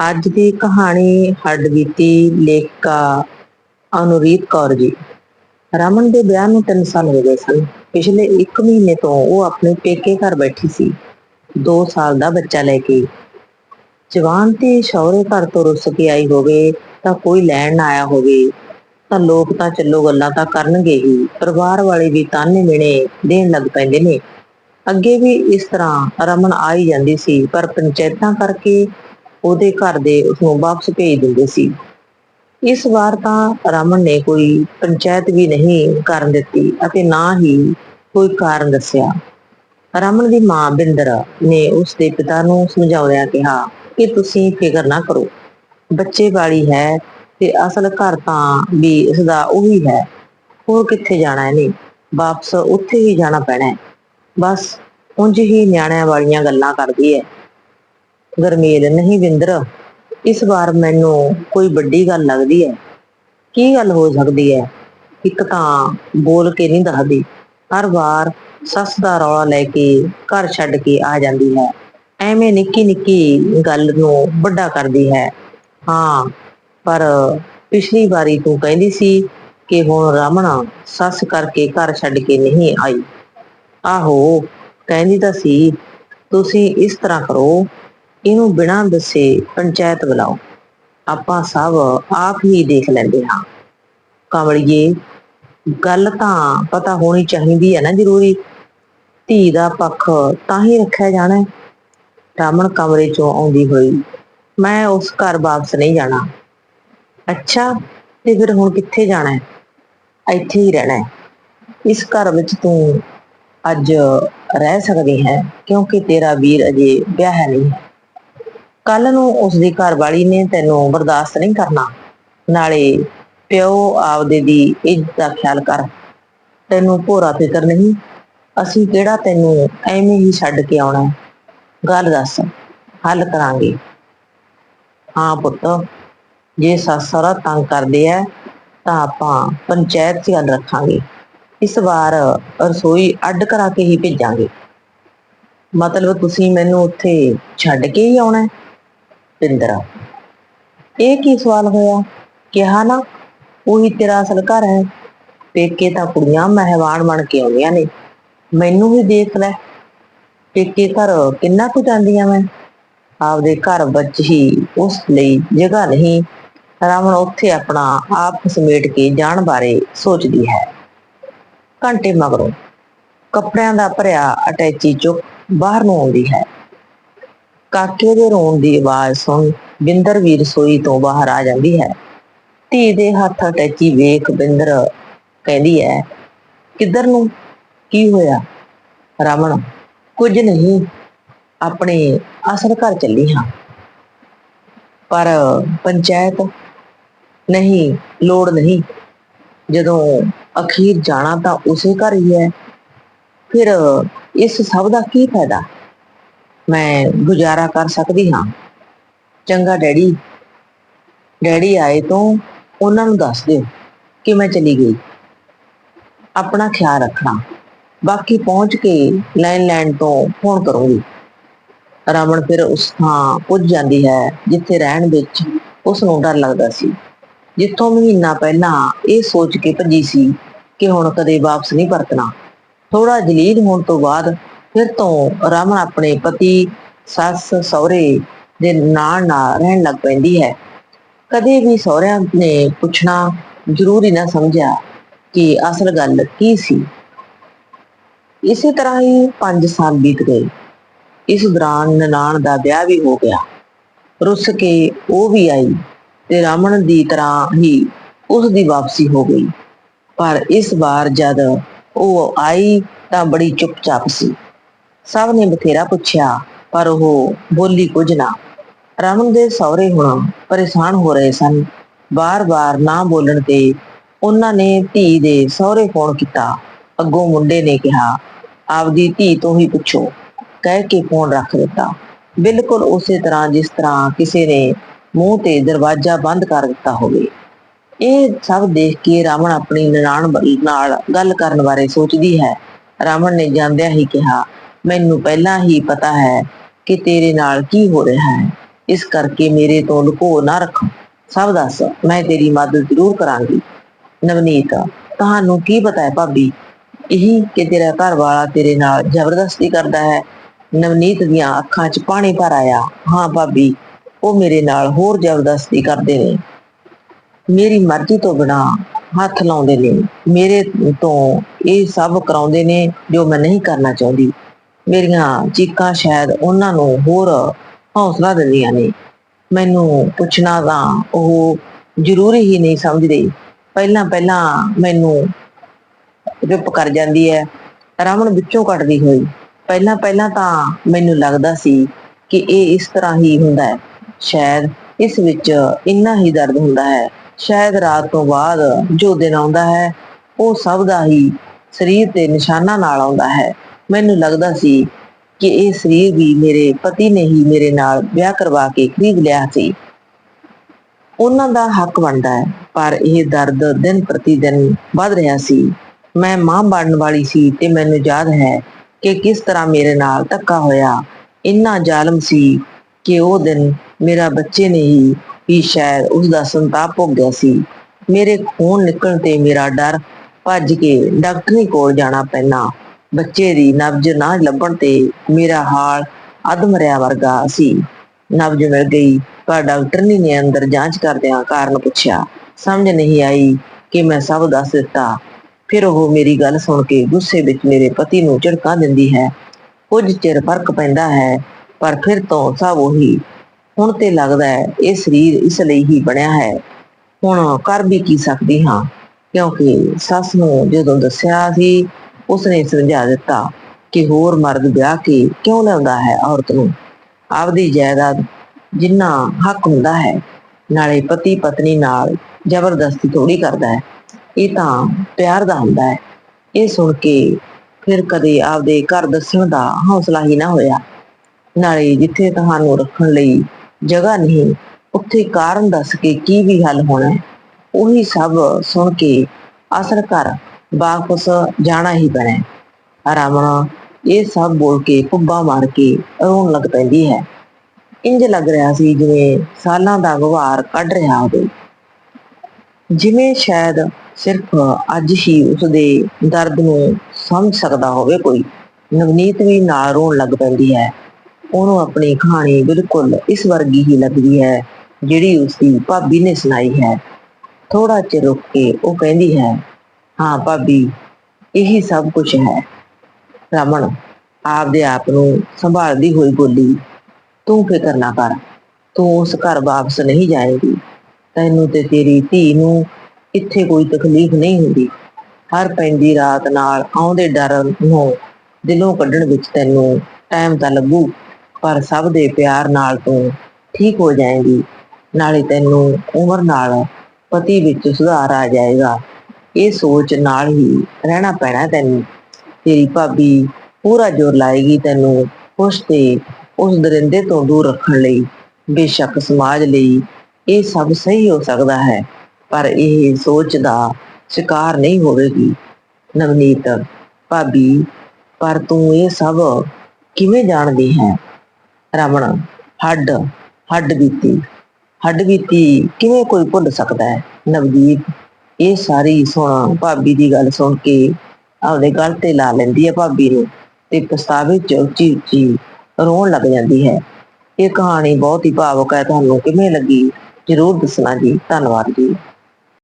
ਅੱਜ ਦੀ ਕਹਾਣੀ ਹੱਡਬੀਤੀ ਲੇਖਕਾ ਅਨੁਰੀਤ ਕੌਰ ਜੀ। ਰਮਨ ਦੇ ਵਿਆਹ ਨੂੰ 3 ਸਾਲ ਹੋ ਗਏ ਸਨ। ਪਿਛਲੇ 1 ਮਹੀਨੇ ਤੋਂ ਉਹ ਆਪਣੇ ਪੇਕੇ ਘਰ ਬੈਠੀ ਸੀ। 2 ਸਾਲ ਦਾ ਬੱਚਾ ਲੈ ਕੇ। ਜਵਾਨ ਤੇ ਸ਼ੌਹਰੇ ਘਰ ਤੋਂ ਰੁੱਸ ਕੇ ਆਈ ਹੋਵੇ ਤਾਂ ਕੋਈ ਲੈਣ ਨਾ ਆਇਆ ਹੋਵੇ, ਤਾਂ ਲੋਕ ਤਾਂ ਚੱਲੋ ਗੱਲਾਂ ਤਾਂ ਕਰਨਗੇ ਹੀ, ਪਰਿਵਾਰ ਵਾਲੇ ਵੀ ਤਾਨੇ ਮਿਹਣੇ ਦੇਣ ਲੱਗ ਪੈਂਦੇ ਨੇ। ਅੱਗੇ ਵੀ ਇਸ ਤਰ੍ਹਾਂ ਰਮਨ ਆ ਹੀ ਜਾਂਦੀ ਸੀ, ਪਰ ਪੰਚਾਇਤਾਂ ਕਰਕੇ ਉਹਦੇ ਘਰ ਦੇ ਉਸਨੂੰ ਵਾਪਸ ਭੇਜ ਦਿੰਦੇ ਸੀ। ਇਸ ਵਾਰ ਤਾਂ ਰਮਨ ਨੇ ਕੋਈ ਪੰਚਾਇਤ ਵੀ ਨਹੀਂ ਕਰਨ ਦਿੱਤੀ ਅਤੇ ਨਾ ਹੀ ਕੋਈ ਕਾਰਨ ਦੱਸਿਆ। ਰਮਨ ਦੀ ਮਾਂ ਬਿੰਦਰ ਨੇ ਉਸ ਦੇ ਪਿਤਾ ਨੂੰ ਸਮਝਾਉਂਦਿਆਂ ਕਿਹਾ ਕਿ ਤੁਸੀਂ ਫਿਕਰ ਨਾ ਕਰੋ। ਬੱਚੇ ਵਾਲੀ ਹੈ ਤੇ ਅਸਲ ਘਰ ਤਾਂ ਵੀ ਇਸ ਦਾ ਉਹੀ ਹੈ। ਹੋਰ ਕਿੱਥੇ ਜਾਣਾ ਇਹਨੇ? ਵਾਪਸ ਉੱਥੇ ਹੀ ਜਾਣਾ ਪੈਣਾ ਹੈ। ਬਸ, ਉਂਝ ਹੀ ਨਿਆਣਿਆਂ ਵਾਲੀਆਂ ਗੱਲਾਂ ਕਰਦੀ ਹੈ। ਗਰਮੇਲ ਨਹੀਂ ਵਿੰਦਰ, ਇਸ ਵਾਰ ਮੈਨੂੰ ਕੋਈ ਵੱਡੀ ਗੱਲ ਲੱਗਦੀ ਹੈ ਕੀ ਗੱਲ ਹੋ ਸਕਦੀ ਹੈ ਇੱਕ ਤਾਂ ਬੋਲ ਕੇ ਨਹੀਂ ਦੱਸਦੀ। ਹਰ ਵਾਰ ਸੱਸ ਦਾ ਰੌਲਾ ਲੈ ਕੇ ਘਰ ਛੱਡ ਕੇ ਆ ਜਾਂਦੀ ਹੈ। ਐਵੇਂ ਨਿੱਕੀ ਨਿੱਕੀ ਗੱਲ ਨੂੰ ਵੱਡਾ ਕਰਦੀ ਹੈ। ਹਾਂ, ਪਰ ਪਿਛਲੀ ਵਾਰੀ ਤੂੰ ਕਹਿੰਦੀ ਸੀ ਕਿ ਹੁਣ ਰਮਣਾ ਸੱਸ ਕਰਕੇ ਘਰ ਛੱਡ ਕੇ ਨਹੀਂ ਆਈ। ਆਹੋ, ਕਹਿੰਦੀ ਤਾਂ ਸੀ, ਤੁਸੀਂ ਇਸ ਤਰ੍ਹਾਂ ਕਰੋ। ਇਹਨੂੰ ਬਿਨਾਂ ਦੱਸੇ ਪੰਚਾਇਤ ਬੁਲਾਓ ਆਪਾਂ ਸਭ ਆਪ ਹੀ ਦੇਖ ਲੈਂਦੇ ਹਾਂ। ਕਮਲਿਏ, ਗੱਲ ਤਾਂ ਪਤਾ ਹੋਣੀ ਚਾਹੀਦੀ ਹੈ ਨਾ ਜ਼ਰੂਰੀ। ਧੀ ਦਾ ਪੱਖ ਤਾਂ ਹੀ ਰੱਖਿਆ ਜਾਣਾ ਹੈ। ਰਾਮਣ ਕਮਰੇ ਚੋਂ ਆਉਂਦੀ ਹੋਈ, ਮੈਂ ਉਸ ਘਰ ਵਾਪਸ ਨਹੀਂ ਜਾਣਾ। ਅੱਛਾ, ਤੇ ਫਿਰ ਹੁਣ ਕਿੱਥੇ ਜਾਣਾ ਹੈ? ਇੱਥੇ ਹੀ ਰਹਿਣਾ ਹੈ। ਇਸ ਘਰ ਵਿੱਚ ਤੂੰ ਅੱਜ ਰਹਿ ਸਕਦੀ ਹੈ, ਕਿਉਂਕਿ ਤੇਰਾ ਵੀਰ ਅਜੇ ਵਿਆਹ ਨਹੀਂ ਹੈ। ਕੱਲ ਨੂੰ ਉਸ ਦੀ ਘਰਵਾਲੀ ਨੇ ਤੈਨੂੰ ਬਰਦਾਸ਼ਤ ਨਹੀਂ ਕਰਨਾ। ਨਾਲੇ ਪਿਓ ਆਪਦੇ ਦੀ ਇੱਜ਼ਤ ਦਾ ਖਿਆਲ ਕਰ। ਤੈਨੂੰ ਭੋਰਾ ਫਿਕਰ ਨਹੀਂ। ਅਸੀਂ ਕਿਹੜਾ ਤੈਨੂੰ ਐਵੇਂ ਹੀ ਛੱਡ ਕੇ ਆਉਣਾ ਗੱਲ ਦੱਸ, ਹੱਲ ਕਰਾਂਗੇ। ਹਾਂ ਪੁੱਤ, ਜੇ ਸੱਸ ਸਹੁਰਾ ਤੰਗ ਕਰਦੇ ਆ, ਤਾਂ ਆਪਾਂ ਪੰਚਾਇਤ 'ਚ ਗੱਲ ਰੱਖਾਂਗੇ। ਇਸ ਵਾਰ ਰਸੋਈ ਅੱਡ ਕਰਾ ਕੇ ਹੀ ਭੇਜਾਂਗੇ। ਮਤਲਬ ਤੁਸੀਂ ਮੈਨੂੰ ਉੱਥੇ ਛੱਡ ਕੇ ਹੀ ਆਉਣਾ ਹੈ? ਪਿੰਦਰ। ਇਹ ਕੀ ਸਵਾਲ ਹੋਇਆ? ਕਿਹਾ ਨਾ, ਉਹੀ ਤੇਰਾ ਅਸਲ ਘਰ ਹੈ। ਪੇਕੇ ਤਾਂ ਕੁੜੀਆਂ ਮਹਿਮਾਨ ਬਣ ਕੇ ਆਉਂਦੀਆਂ ਨੇ। ਮੈਨੂੰ ਵੀ ਦੇਖ ਲੈ। ਪੇਕੇ ਘਰ ਕਿੰਨਾ ਕੁ ਜਾਂਦੀਆਂ ਮੈਂ? ਆਪਦੇ ਘਰ ਵਿੱਚ ਹੀ, ਉਸ ਲਈ ਜਗ੍ਹਾ ਨਹੀਂ। ਰਾਵਣ ਉੱਥੇ ਆਪਣਾ ਆਪ ਸਮੇਟ ਕੇ ਜਾਣ ਬਾਰੇ ਸੋਚਦੀ ਹੈ। ਘੰਟੇ ਮਗਰੋਂ ਕੱਪੜਿਆਂ ਦਾ ਭਰਿਆ ਅਟੈਚੀ ਚੁੱਕ ਬਾਹਰ ਨੂੰ ਆਉਂਦੀ ਹੈ। ਕਾਕੇ ਦੇ ਰੋਣ ਦੀ ਆਵਾਜ਼ ਸੁਣ ਬਿੰਦਰ ਵੀ ਰਸੋਈ ਤੋਂ ਬਾਹਰ ਆ ਜਾਂਦੀ ਹੈ। ਧੀ ਦੇ ਹੱਥ ਅਟੈਚੀ ਵੇਖ ਬਿੰਦਰ ਕਹਿੰਦੀ ਹੈ, ਕਿੱਧਰ ਨੂੰ? ਕੀ ਹੋਇਆ? ਰਮਨ, ਕੁਝ ਨਹੀਂ। ਆਪਣੇ ਅਸਲ ਘਰ ਚੱਲੀ ਹਾਂ। ਪਰ ਪੰਚਾਇਤ ਨਹੀਂ, ਲੋੜ ਨਹੀਂ। ਜਦੋਂ ਅਖੀਰ ਜਾਣਾ ਤਾਂ ਉਸੇ ਘਰ ਹੀ ਹੈ। ਫਿਰ ਇਸ ਸਭ ਦਾ ਕੀ ਫਾਇਦਾ? ਮੈਂ ਗੁਜ਼ਾਰਾ ਕਰ ਸਕਦੀ ਹਾਂ। ਚੰਗਾ ਡੈਡੀ ਡੈਡੀ ਆਏ ਤੋਂ ਉਹਨਾਂ ਨੂੰ ਦੱਸ ਦਿਓ ਕਿ ਮੈਂ ਚਲੀ ਗਈ। ਆਪਣਾ ਖਿਆਲ ਰੱਖਣਾ। ਬਾਕੀ ਪਹੁੰਚ ਕੇ ਲੈਣ ਤੋਂ ਫੋਨ ਕਰੂੰਗੀ। ਰਮਨ ਫਿਰ ਉਸ ਥਾਂ ਪੁੱਜ ਜਾਂਦੀ ਹੈ, ਜਿੱਥੇ ਰਹਿਣ ਵਿੱਚ ਉਸ ਨੂੰ ਡਰ ਲੱਗਦਾ ਸੀ। ਜਿੱਥੋਂ ਮਹੀਨਾ ਪਹਿਲਾਂ ਇਹ ਸੋਚ ਕੇ ਭੱਜੀ ਸੀ ਕਿ ਹੁਣ ਕਦੇ ਵਾਪਸ ਨਹੀਂ ਪਰਤਣਾ। ਥੋੜਾ ਜਲੀਲ ਹੋਣ ਤੋਂ ਬਾਅਦ ਫਿਰ ਤੋਂ ਰਮਨ ਆਪਣੇ ਪਤੀ, ਸੱਸ, ਸਹੁਰੇ ਦੇ ਨਾਲ ਨਾਲ ਰਹਿਣ ਲੱਗ ਪੈਂਦੀ ਹੈ। ਕਦੇ ਵੀ ਸਹੁਰਿਆਂ ਨੇ ਪੁੱਛਣਾ ਜ਼ਰੂਰੀ ਨਾ ਸਮਝਿਆ ਕਿ ਅਸਲ ਗੱਲ ਕੀ ਸੀ। ਇਸੇ ਤਰ੍ਹਾਂ ਹੀ 5 ਸਾਲ ਬੀਤ ਗਏ। ਇਸ ਦੌਰਾਨ ਨਨਾਣ ਦਾ ਵਿਆਹ ਵੀ ਹੋ ਗਿਆ। ਰੁੱਸ ਕੇ ਉਹ ਵੀ ਆਈ ਤੇ ਰਾਮਣ ਦੀ ਤਰ੍ਹਾਂ ਹੀ ਉਸ ਦੀ ਵਾਪਸੀ ਹੋ ਗਈ। ਪਰ ਇਸ ਵਾਰ ਜਦ ਉਹ ਆਈ ਤਾਂ ਬੜੀ ਚੁੱਪਚਾਪ ਸੀ। ਸਭ ਨੇ ਬਥੇਰਾ ਪੁੱਛਿਆ, ਪਰ ਉਹ ਬੋਲੀ ਕੁਝ ਨਾ। ਰਮਨ ਦੇ ਸਹੁਰੇ ਹੁਣ ਪਰੇਸ਼ਾਨ ਹੋ ਰਹੇ ਸਨ। ਬਾਰ-ਬਾਰ ਨਾ ਬੋਲਣ ਤੇ ਉਹਨਾਂ ਨੇ ਧੀ ਦੇ ਸਹੁਰੇ ਫੋਨ ਕੀਤਾ। ਅੱਗੋਂ ਮੁੰਡੇ ਨੇ ਕਿਹਾ, ਆਪਦੀ ਧੀ ਤੋਂ ਹੀ ਪੁੱਛੋ। ਕਹਿ ਕੇ ਫੋਨ ਰੱਖ ਦਿੱਤਾ। ਬਿਲਕੁਲ ਉਸੇ ਤਰ੍ਹਾਂ ਜਿਸ ਤਰ੍ਹਾਂ ਕਿਸੇ ਨੇ ਮੂੰਹ ਤੇ ਦਰਵਾਜ਼ਾ ਬੰਦ ਕਰ ਦਿੱਤਾ ਹੋਵੇ। ਇਹ ਸਭ ਦੇਖ ਕੇ ਰਾਵਣ ਆਪਣੀ ਨਨਾਣ ਨਾਲ ਗੱਲ ਕਰਨ ਬਾਰੇ ਸੋਚਦੀ ਹੈ। ਰਾਵਣ ਨੇ ਜਾਂਦਿਆਂ ਹੀ ਕਿਹਾ ਮੈਨੂੰ ਪਹਿਲਾਂ ਹੀ ਪਤਾ ਹੈ ਕਿ ਤੇਰੇ ਨਾਲ ਕੀ ਹੋ ਰਿਹਾ ਹੈ। ਇਸ ਕਰਕੇ ਮੇਰੇ ਤੋਂ ਲੁਕੋ ਨਾ ਰੱਖ। ਸਭ ਦੱਸ, ਮੈਂ ਤੇਰੀ ਮਦਦ ਜ਼ਰੂਰ ਕਰਾਂਗੀ। ਨਵਨੀਤ, ਤੁਹਾਨੂੰ ਕੀ ਪਤਾ ਹੈ ਭਾਬੀ? ਇਹੀ ਕਿ ਤੇਰਾ ਘਰ ਵਾਲਾ ਤੇਰੇ ਨਾਲ ਜ਼ਬਰਦਸਤੀ ਕਰਦਾ ਹੈ। ਨਵਨੀਤ ਦੀਆਂ ਅੱਖਾਂ 'ਚ ਪਾਣੀ ਭਰ ਆਇਆ। ਹਾਂ ਭਾਬੀ, ਉਹ ਮੇਰੇ ਨਾਲ ਹੋਰ ਜ਼ਬਰਦਸਤੀ ਕਰਦੇ ਨੇ। ਮੇਰੀ ਮਰਜ਼ੀ ਤੋਂ ਬਿਨਾ ਹੱਥ ਲਾਉਂਦੇ ਨੇ। ਮੇਰੇ ਤੋਂ ਇਹ ਸਭ ਕਰਾਉਂਦੇ ਨੇ ਜੋ ਮੈਂ ਨਹੀਂ ਕਰਨਾ ਚਾਹੁੰਦੀ। ਮੇਰੀਆਂ ਚੀਕਾਂ ਸ਼ਾਇਦ ਉਹਨਾਂ ਨੂੰ ਹੋਰ ਹੌਸਲਾ ਦਿੰਦੀਆਂ ਨੇ। ਮੈਨੂੰ ਪੁੱਛਣਾ ਤਾਂ ਉਹ ਜ਼ਰੂਰੀ ਹੀ ਨਹੀਂ ਸਮਝਦੇ। ਪਹਿਲਾਂ ਪਹਿਲਾਂ ਮੈਨੂੰ ਚੁੱਪ ਕਰ ਜਾਂਦੀ ਹੈ। ਰਮਣ ਵਿੱਚੋਂ ਕੱਟਦੀ ਹੋਈ। ਪਹਿਲਾਂ ਪਹਿਲਾਂ ਤਾਂ ਮੈਨੂੰ ਲੱਗਦਾ ਸੀ ਕਿ ਇਹ ਇਸ ਤਰ੍ਹਾਂ ਹੀ ਹੁੰਦਾ ਹੈ। ਸ਼ਾਇਦ ਇਸ ਵਿੱਚ ਇੰਨਾ ਹੀ ਦਰਦ ਹੁੰਦਾ ਹੈ। ਸ਼ਾਇਦ ਰਾਤ ਤੋਂ ਬਾਅਦ ਜੋ ਦਿਨ ਆਉਂਦਾ ਹੈ, ਉਹ ਸਭ ਦਾ ਹੀ ਸਰੀਰ ਤੇ ਨਿਸ਼ਾਨਾ ਨਾਲ ਆਉਂਦਾ ਹੈ। ਮੈਨੂੰ ਲੱਗਦਾ ਸੀ ਕਿ ਇਹ ਸਰੀਰ ਵੀ ਮੇਰੇ ਪਤੀ ਨੇ ਹੀ ਮੇਰੇ ਨਾਲ ਵਿਆਹ ਕਰਵਾ ਕੇ ਖਰੀਦ ਲਿਆ ਸੀ। ਉਹਨਾਂ ਦਾ ਹੱਕ ਬਣਦਾ ਹੈ, ਪਰ ਇਹ ਦਰਦ ਦਿਨ ਪ੍ਰਤੀ ਦਿਨ ਵੱਧ ਰਿਹਾ ਸੀ। ਮੈਂ ਮਾਂ ਬਣਨ ਵਾਲੀ ਸੀ ਤੇ ਮੈਨੂੰ ਯਾਦ ਹੈ ਕਿ ਕਿਸ ਤਰ੍ਹਾਂ ਮੇਰੇ ਨਾਲ ਧੱਕਾ ਹੋਇਆ। ਇੰਨਾ ਜ਼ਾਲਮ ਸੀ ਕਿ ਉਹ ਦਿਨ ਮੇਰਾ ਬੱਚੇ ਨੇ ਹੀ ਵੀ ਸ਼ਾਇਦ ਉਸ ਦਾ ਸੰਤਾਪ ਭੋਗ ਗਿਆ ਸੀ। ਮੇਰੇ ਖੂਨ ਨਿਕਲਣ ਤੇ ਮੇਰਾ ਡਰ ਭੱਜ ਕੇ ਡਾਕਟਰੀ ਕੋਲ ਜਾਣਾ ਪੈਣਾ ਬੱਚੇ ਦੀ ਨਬਜ ਨਾ ਲੱਭਣ ਤੇ ਮੇਰਾ ਹਾਲ ਅਧਮਰਿਆ ਵਰਗਾ ਸੀ। ਨਬਜ ਮਿਲ ਗਈ। ਪਰ ਡਾਕਟਰ ਨੇ ਅੰਦਰ ਜਾਂਚ ਕਰਦਿਆਂ ਕਾਰਨ ਪੁੱਛਿਆ। ਸਮਝ ਨਹੀਂ ਆਈ ਕਿ ਮੈਂ ਸਭ ਦੱਸ ਦਿੱਤਾ। ਫਿਰ ਉਹ ਮੇਰੀ ਗੱਲ ਸੁਣ ਕੇ ਗੁੱਸੇ ਵਿੱਚ ਮੇਰੇ ਪਤੀ ਨੂੰ ਝੜਕਾ ਦਿੰਦੀ ਹੈ। ਕੁਝ ਚਿਰ ਫ਼ਰਕ ਪੈਂਦਾ ਹੈ, ਪਰ ਫਿਰ ਤੋਂ ਸਭ ਉਹੀ। ਹੁਣ ਤੇ ਲੱਗਦਾ ਹੈ, ਇਹ ਸਰੀਰ ਇਸ ਲਈ ਹੀ ਬਣਿਆ ਹੈ। ਹੁਣ ਕਰ ਵੀ ਕੀ ਸਕਦੀ ਹਾਂ? ਕਿਉਂਕਿ ਸੱਸ ਨੂੰ ਜਦੋਂ ਦੱਸਿਆ ਸੀ ਉਸਨੇ ਸਮਝਾ ਦਿੱਤਾ ਕਿ ਹੋਰ ਮਰਦ ਵਿਆਹ ਕੇ ਕਿਉਂ ਲਿਆਉਂਦਾ ਹੈ ਔਰਤ ਨੂੰ? ਆਪਦੀ ਜਾਇਦਾਦ ਜਿੰਨਾ ਹੱਕ ਹੁੰਦਾ ਹੈ, ਨਾਲੇ ਪਤੀ ਪਤਨੀ ਨਾਲ ਜ਼ਬਰਦਸਤੀ ਥੋੜੀ ਕਰਦਾ ਹੈ। ਇਹ ਤਾਂ ਪਿਆਰ ਦਾ ਹੁੰਦਾ ਹੈ। ਇਹ ਸੁਣ ਕੇ ਫਿਰ ਕਦੇ ਆਪਦੇ ਘਰ ਦੱਸਣ ਦਾ ਹੌਸਲਾ ਹੀ ਨਾ ਹੋਇਆ। ਨਾਲੇ ਜਿੱਥੇ ਤੁਹਾਨੂੰ ਰੱਖਣ ਲਈ ਜਗ੍ਹਾ ਨਹੀਂ, ਉੱਥੇ ਕਾਰਨ ਦੱਸ ਕੇ ਕੀ ਵੀ ਹੱਲ ਹੋਣਾ ਉਹੀ ਸਭ ਸੁਣ ਕੇ ਅਸਲ ਘਰ ਵਾਪਸ ਜਾਣਾ ਹੀ ਪੈਣਾ ਹੈ। ਇਹ ਸਭ ਬੋਲ ਕੇ ਪੁੱਬਾ ਮਾਰ ਕੇ ਰੋਣ ਲੱਗ ਪੈਂਦੀ ਹੈ। ਇੰਜ ਲੱਗ ਰਿਹਾ ਸੀ ਜਿਵੇਂ ਸਾਲਾਂ ਦਾ ਗੁਹਾਰ ਕੱਢ ਰਿਹਾ ਹੋਵੇ। ਜਿਵੇਂ ਸ਼ਾਇਦ ਸਿਰਫ ਅੱਜ ਹੀ ਉਸਦੇ ਦਰਦ ਨੂੰ ਸਮਝ ਸਕਦਾ ਹੋਵੇ ਕੋਈ। ਨਵਨੀਤ ਵੀ ਨਾਲ ਰੋਣ ਲੱਗ ਪੈਂਦੀ ਹੈ। ਉਹਨੂੰ ਆਪਣੀ ਕਹਾਣੀ ਬਿਲਕੁਲ ਇਸ ਵਰਗੀ ਹੀ ਲੱਗਦੀ ਹੈ, ਜਿਹੜੀ ਉਸਦੀ ਭਾਬੀ ਨੇ ਸੁਣਾਈ ਹੈ। ਥੋੜਾ ਚਿਰ ਰੁਕ ਕੇ ਉਹ ਕਹਿੰਦੀ ਹੈ ਹਾਂ ਭਾਬੀ, ਇਹੀ ਸਭ ਕੁਝ ਹੈ। ਰਮਨ, ਆਪਦੇ ਆਪ ਨੂੰ ਸੰਭਾਲਦੀ ਹੋਈ ਬੋਲੀ, ਤੂੰ ਫਿਕਰ ਨਾ ਕਰ, ਤੂੰ ਉਸ ਘਰ ਵਾਪਸ ਨਹੀਂ ਜਾਏਗੀ। ਤੈਨੂੰ ਤੇ ਤੇਰੀ ਧੀ ਨੂੰ ਇੱਥੇ ਕੋਈ ਤਕਲੀਫ ਨਹੀਂ ਹੁੰਦੀ। ਹਰ ਪੈਂਦੀ ਰਾਤ ਨਾਲ ਆਉਂਦੇ ਡਰ ਨੂੰ ਦਿਲੋਂ ਕੱਢਣ ਵਿੱਚ ਤੈਨੂੰ ਟਾਈਮ ਤਾਂ ਲੱਗੂ, ਪਰ ਸਭ ਦੇ ਪਿਆਰ ਨਾਲ ਤੂੰ ਠੀਕ ਹੋ ਜਾਏਗੀ। ਨਾਲੇ ਤੈਨੂੰ ਉਮਰ ਨਾਲ ਪਤੀ ਵਿੱਚ ਸੁਧਾਰ ਆ ਜਾਏਗਾ। ਇਹ ਸੋਚ ਨਾਲ ਹੀ ਰਹਿਣਾ ਪੈਣਾ ਤੈਨੂੰ। ਤੇਰੀ ਭਾਬੀ ਪੂਰਾ ਜ਼ੋਰ ਲਾਏਗੀ ਤੈਨੂੰ ਖੁਸ਼ ਤੇ, ਉਸ ਦਰਿੰਦੇ ਤੋਂ ਦੂਰ ਰੱਖਣ ਲਈ। ਬੇਸ਼ੱਕ ਸਮਾਜ ਲਈ ਇਹ ਸਭ ਸਹੀ ਹੋ ਸਕਦਾ ਹੈ, ਪਰ ਇਹ ਸੋਚ ਦਾ ਸ਼ਿਕਾਰ ਨਹੀਂ ਹੋਵੇਗੀ। ਨਵਨੀਤ, ਭਾਬੀ, ਪਰ ਤੂੰ ਇਹ ਸਭ ਕਿਵੇਂ ਜਾਣਦੀ ਹੈ? ਰਮਣ, ਹੱਡ ਹੱਡ ਬੀਤੀ। ਹੱਡ ਬੀਤੀ ਕਿਵੇਂ ਕੋਈ ਭੁੱਲ ਸਕਦਾ ਹੈ? ਨਵਦੀਪ ਇਹ ਸਾਰੀ ਸੁਣ ਭਾਬੀ ਦੀ ਗੱਲ ਸੁਣ ਕੇ ਆਪਦੇ ਗਲ ਤੇ ਲਾ ਲੈਂਦੀ ਹੈ ਭਾਬੀ ਨੂੰ ਤੇ ਪਛਤਾਵੇ ਚ ਉੱਚੀ ਉੱਚੀ ਰੋਣ ਲੱਗ ਜਾਂਦੀ ਹੈ। ਇਹ ਕਹਾਣੀ ਬਹੁਤ ਹੀ ਭਾਵੁਕ ਹੈ ਤੁਹਾਨੂੰ ਕਿਵੇਂ ਲੱਗੀ? ਜਰੂਰ ਦੱਸਣਾ ਜੀ। ਧੰਨਵਾਦ ਜੀ।